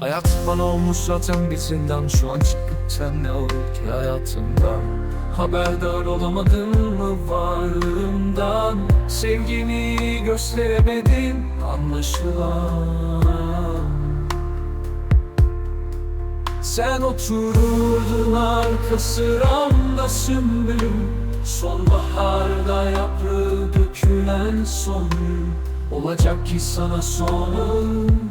Hayat bana olmuş zaten bir Şu an çıkıp sen ne olur ki hayatımdan? Haberdar olamadın mı varlığımdan? Sevgini gösteremedin anlaşılan. Sen otururdun arka sıramda sümbülüm. Sonbaharda yaprağı dökülen son Olacak ki sana sonum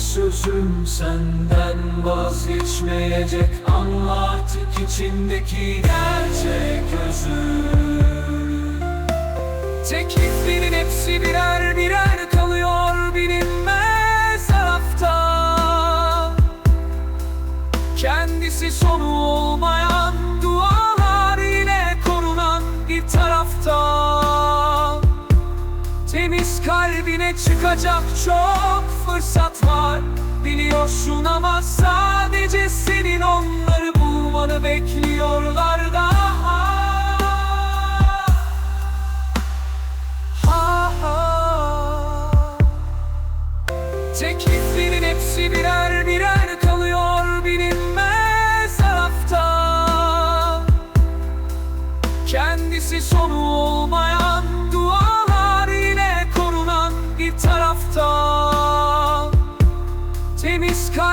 sözüm senden vazgeçmeyecek. Anla artık içindeki gerçek özüm Tekliflerin hepsi birer birer kalıyor bilinmez tarafta Kendisi sonu olmayan dualar yine korunan bir tarafta Temiz kalbine çıkacak çok fırsat var. Biliyorsun ama sadece senin onları bulmanı bekliyorlar daha Ha ha. Tekliflerin hepsi birer birer kalıyor bilinmez tarafta. Kendisi sonu olmayan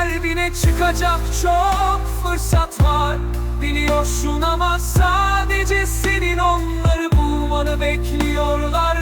kalbine çıkacak çok fırsat var. Biliyorsun ama sadece senin onları bulmanı bekliyorlar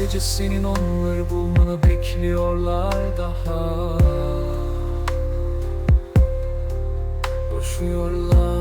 Sadece senin onları bulmanı bekliyorlar daha. Koşuyorlar